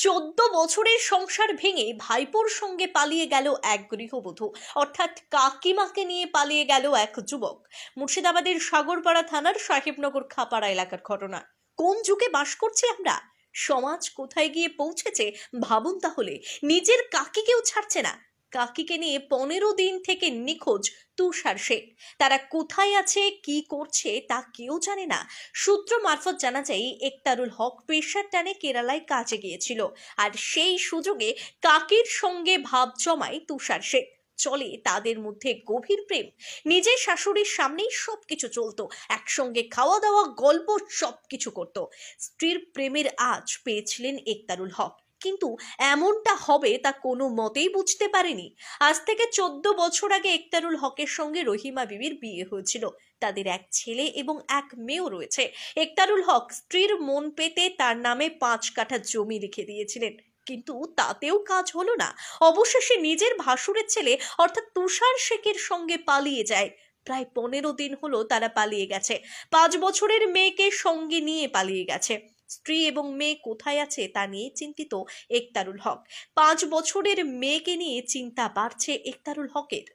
চোদ্দ বছরের সংসার ভেঙে ভাইপোর সঙ্গে পালিয়ে গেল এক গৃহবধূ। অর্থাৎ কাকিমাকে নিয়ে পালিয়ে গেল এক যুবক। মুর্শিদাবাদের সাগরপাড়া থানার সাহেবনগর খাপাড়া এলাকার ঘটনা। কোন যুগে বাস করছি আমরা? সমাজ কোথায় গিয়ে পৌঁছেছে? ভাবুন তাহলে। নিজের কাকিকেও ছাড়ছে না। কাকিকে নিয়ে পনেরো দিন থেকে নিখোঁজ তুষার শেখ তারা কোথায় আছে, কি করছে তা কেউ জানে না। সূত্র মারফত জানা যায়, একতারুল হক পেশার টানে কেরালায় কাজে গিয়েছিল আর সেই সুযোগে কাকির সঙ্গে ভাব জমায় তুষার শেখ চলে তাদের মধ্যে গভীর প্রেম। নিজের শাশুড়ির সামনেই সবকিছু চলতো। একসঙ্গে খাওয়া দাওয়া গল্প সবকিছু করত। স্ত্রীর প্রেমের আজ পেয়েছিলেন একতারুল হক। কিন্তু এমনটা হবে তা কোনো মতেই বুঝতে পারেনি। আজ থেকে চোদ্দ বছর আগে একতারুল হকের সঙ্গে রহিমা বিবির বিয়ে হয়েছিল। তাদের এক ছেলে এবং এক মেয়েও রয়েছে। একতারুল হক স্ত্রীর মন পেতে তার নামে পাঁচ কাঠা জমি লিখে দিয়েছিলেন। কিন্তু তাতেও কাজ হলো না। অবশেষে নিজের ভাসুরের ছেলে অর্থাৎ তুষার শেখের সঙ্গে পালিয়ে যায়। প্রায় পনেরো দিন হলো তারা পালিয়ে গেছে। পাঁচ বছরের মেয়েকে সঙ্গে নিয়ে পালিয়ে গেছে। স্ত্রী এবং মেয়ে কোথায় আছে তা নিয়ে চিন্তিত একতারুল হক। পাঁচ বছরের মেয়েকে নিয়ে চিন্তা বাড়ছে একতারুল হকের।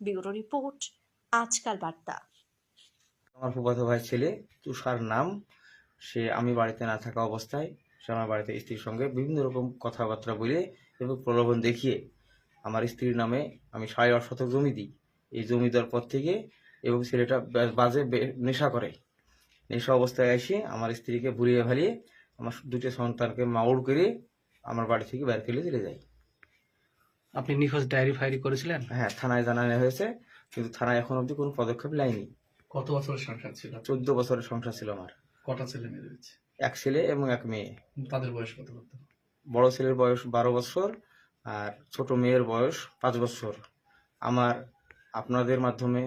ব্যুরো রিপোর্ট, আজকাল বার্তা। আমার ফুফাতো ভাই ছেলে, তুষার নাম, সে আমি বাড়িতে না থাকা অবস্থায়, সে আমার বাড়িতে স্ত্রীর সঙ্গে বিভিন্ন রকম কথাবার্তা বলে এবং প্রলোভন দেখিয়ে আমার স্ত্রীর নামে আমি সাড়ে আট শতক জমি দিই। এই জমি দেওয়ার পর থেকে এবং ছেলেটা বাজে নেশা করে। নেশা অবস্থায় আসি আমার স্ত্রীকে ভুলিয়ে ভালিয়ে আমার দুটো সন্তানকে মাউড় করে আমার বাড়ি থেকে বের ফেলে চলে যাই। আপনি নিখোঁজ ডায়েরি ফায়ারি করেছিলেন? হ্যাঁ থানায় জানানো হয়েছে কিন্তু থানায় এখন অবধি কোনো পদক্ষেপ নেয়নি। কত বছরের সংসার ছিল? চোদ্দ বছরের সংসার ছিল আমার। কটা ছেলে মেয়ে রয়েছে? এক ছেলে এবং এক মেয়ে। তাদের বয়স কত কত বড় ছেলের বয়স বারো বছর আর ছোট মেয়ের বয়স পাঁচ বছর। আমার আপনাদের মাধ্যমে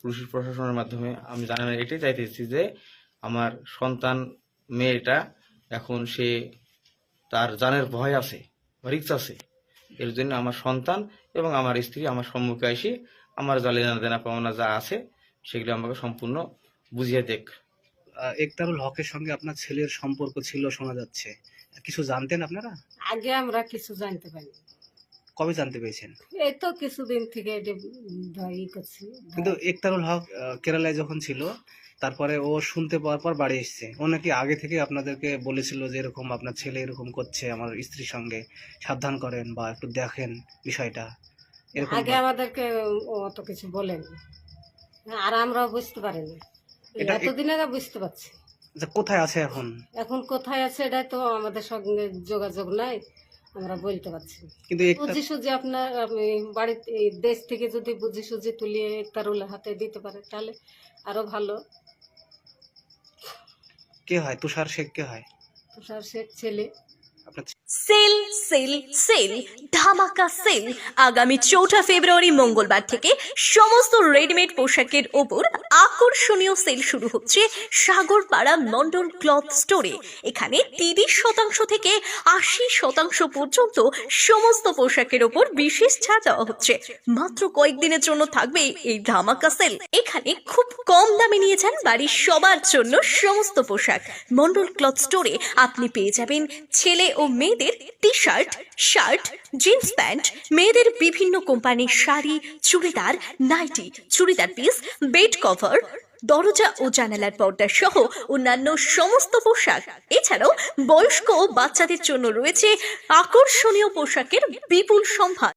পুলিশ প্রশাসনের মাধ্যমে আমি জানানো এটাই চাইতেছি যে আমার সন্তান মেয়েটা এখন সে তার জানের ভয় আছে রিক্স আছে। এর জন্য আমার সন্তান এবং আমার স্ত্রী আমার সম্মুখে আসি আমার জালে জানা দেনা পাওনা যা আছে সেগুলো আমাকে সম্পূর্ণ বুঝিয়ে দেখ। একতারুল হকের সঙ্গে আপনার ছেলের সম্পর্ক ছিল শোনা যাচ্ছে। কিছু জানতেন আপনারা? আগে আমরা কিছু জানতে পারি। কবে জানতে পেরেছেন? এই তো কিছুদিন থেকে ই করছি। কিন্তু একতারুল হক আহ, কেরালায় যখন ছিল তারপরে ও শুনতে পাওয়ার পর বাড়ি এসছে। ও নাকি আগে থেকে আপনাদেরকে বলেছিল যে এরকম আপনার ছেলে এরকম করছে আমার স্ত্রীর সঙ্গে সাবধান করেন বা একটু দেখেন বিষয়টা। এরকম আগে আমাদেরকে ও অত কিছু বলেনি আর আমরা বুঝতে পারিনি। এটা এতদিন বুঝতে পারছি। আচ্ছা, কোথায় আছে এখন? এখন কোথায় আছে এটা তো আমাদের সঙ্গে যোগাযোগ নাই। আমরা বলতে পারছি। কিন্তু বুঝি সুজি আপনার বাড়িতে দেশ থেকে যদি বুঝি সুঝে তুলিয়ে তারুল হাতে দিতে পারে তাহলে আরও ভালো। কে হয়? তুষার শেখ কে হয়? তুষার শেখ ছেলে। আপনার সেল সেল সেল, ধামাকা সেল। আগামী চৌঠা ফেব্রুয়ারি মঙ্গলবার থেকে সমস্ত রেডিমেড পোশাকের ওপর আকর্ষণীয় সেল শুরু হচ্ছে সাগরপাড়া মন্ডল ক্লথ স্টোরে। এখানে তিরিশ শতাংশ থেকে আশি শতাংশ পর্যন্ত সমস্ত পোশাকের ওপর বিশেষ ছাড় দেওয়া হচ্ছে। মাত্র কয়েকদিনের জন্য থাকবে এই ধামাকা সেল। এখানে খুব কম দামে নিয়ে যান বাড়ির সবার জন্য সমস্ত পোশাক। মন্ডল ক্লথ স্টোরে আপনি পেয়ে যাবেন ছেলে ও মেয়েদের T shirt shirt jeans pant মেয়েদের বিভিন্ন কোম্পানির sari, churidar nightie churidar piece bed cover দরজা ও জানালার পর্দা সহ অন্যান্য সমস্ত পোশাক। এছাড়াও বয়স্ক ও বাচ্চাদের জন্য রয়েছে আকর্ষণীয় পোশাকের বিপুল সম্ভার।